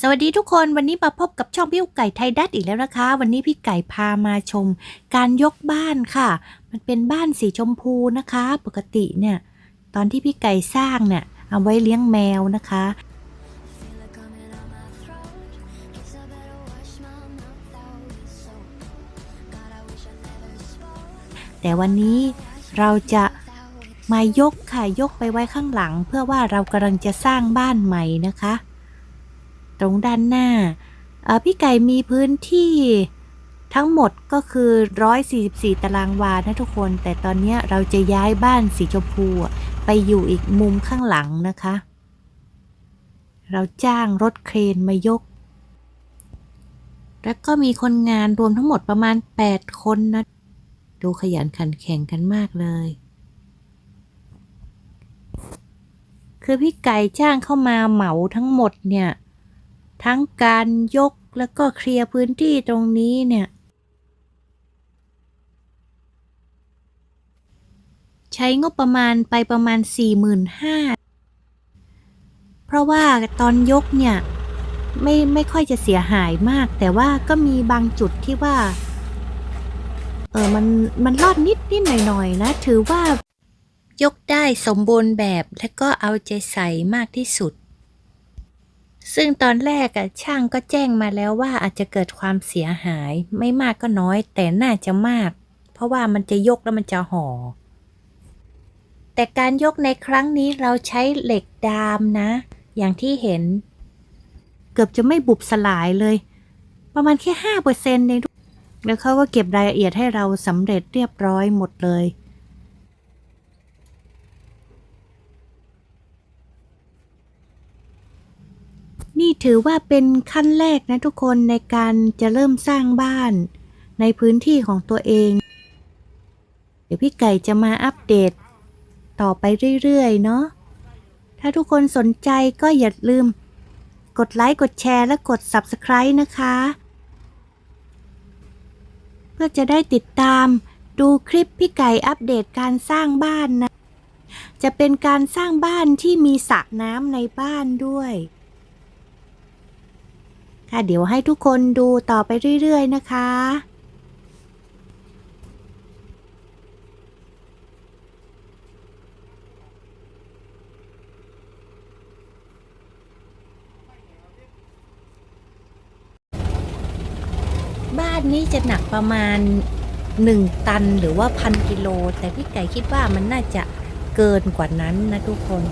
สวัสดีทุกคนวันนี้มาพบกับช่องพี่ไก่ไทยดัตอีกแล้วนะคะ วันนี้พี่ไก่พามาชม การยกบ้านค่ะ มันเป็นบ้านสีชมพูนะคะ ปกติเนี่ย ตอนที่พี่ไก่สร้างเนี่ยเอาไว้เลี้ยงแมวนะคะ แต่วันนี้เราจะมายกค่ะยกไปไว้ข้างหลัง เพื่อว่าเรากำลังจะสร้างบ้านใหม่นะคะ ตรงด้านหน้า พี่ไก่มีพื้นที่ทั้งหมดก็คือ 144 ตารางวานะทุกคน แต่ตอนนี้เราจะย้ายบ้านสีชมพูไปอยู่อีกมุมข้างหลังนะคะ เราจ้างรถเครนมายก แล้วก็มีคนงานรวมทั้งหมดประมาณ 8 คนนะ ดูขยันขันแข่งกันมากเลย คือพี่ไก่จ้างเข้ามาเหมาทั้งหมดเนี่ย ทั้งการยกแล้วก็เคลียร์พื้นที่ตรงนี้เนี่ย ใช้งบประมาณไปประมาณ 45,000 เพราะว่าตอนยกเนี่ย ไม่ไม่ค่อยจะเสียหายมาก แต่ว่าก็มีบางจุดที่ว่า เออมันมันรอดนิดนิดหน่อยหน่อยๆนะ ถือว่ายกได้สมบูรณ์แบบและก็เอาใจใส่มากที่สุด ซึ่งตอนแรกอะช่างก็แจ้งมาแล้วว่าอาจจะเกิดความเสียหาย ไม่มากก็น้อย แต่น่าจะมาก เพราะว่ามันจะยกแล้วมันจะห่อ แต่การยกในครั้งนี้เราใช้เหล็กดามนะ อย่างที่เห็น เกือบจะไม่บุบสลายเลย ประมาณแค่ห้าเปอร์เซ็นต์เองแล้วเขาก็เก็บรายละเอียดให้เราสำเร็จเรียบร้อยหมดเลย นี่ถือว่าเป็นขั้นแรกนะทุกคนในการจะเริ่มสร้างบ้านในพื้นที่ของตัวเอง เดี๋ยวพี่ไก่จะมาอัปเดต ต่อไปเรื่อยๆ เนาะ ถ้าทุกคนสนใจก็อย่าลืม กดไลค์ กดแชร์และกด Subscribe นะคะ เพื่อจะได้ติดตามดูคลิปพี่ไก่อัปเดตการสร้างบ้านนะ จะเป็นการสร้างบ้านที่มีสระน้ำในบ้านด้วย ค่ะเดี๋ยวให้ทุกคนดูต่อไปเรื่อย ๆ นะคะบ้านนี้จะหนักประมาณ 1 ตันหรือว่าพันกิโล แต่พี่ไก่คิดว่ามันน่าจะเกินกว่านั้นนะทุกคน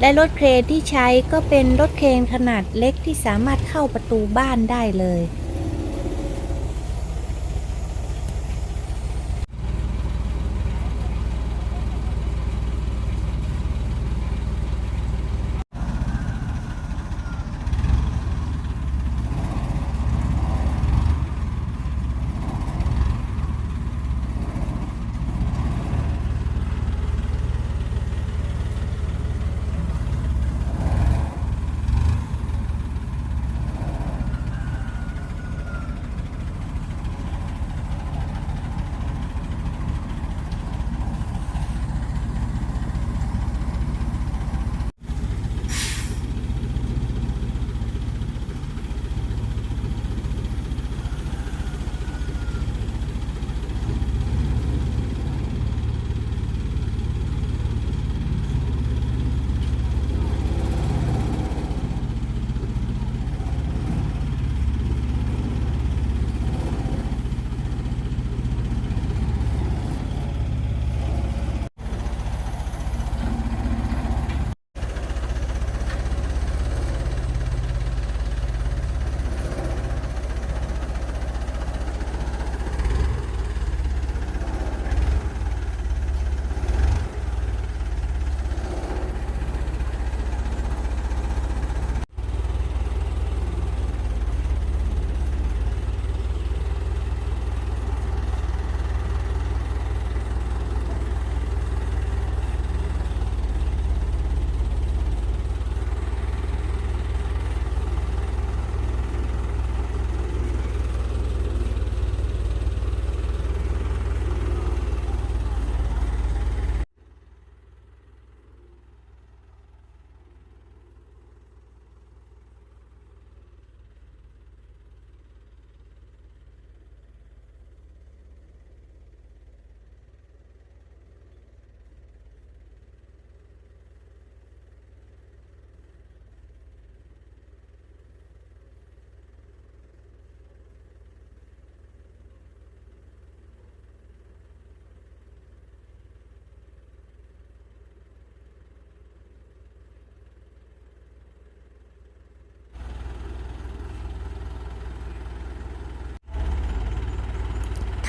และรถเครนที่ใช้ก็เป็นรถเครนขนาดเล็กที่สามารถเข้าประตูบ้านได้เลย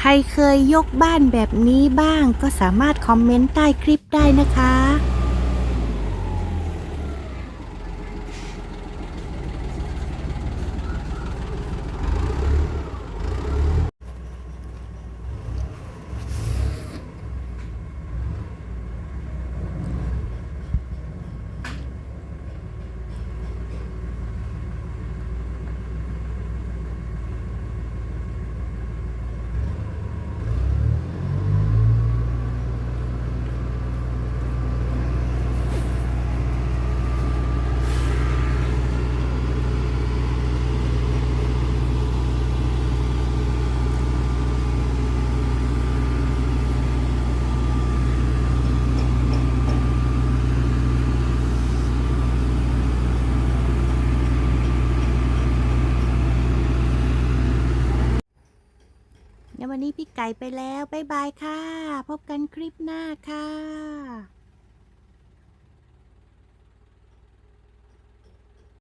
รเคยยกบ้านแบบนี้บ้างก็สามารถคอมเมนต์ใต้คลิปได้นะคะ ในวันนี้พี่ไก่ไปแล้ว บ๊ายบายค่ะ พบกันคลิปหน้าค่ะ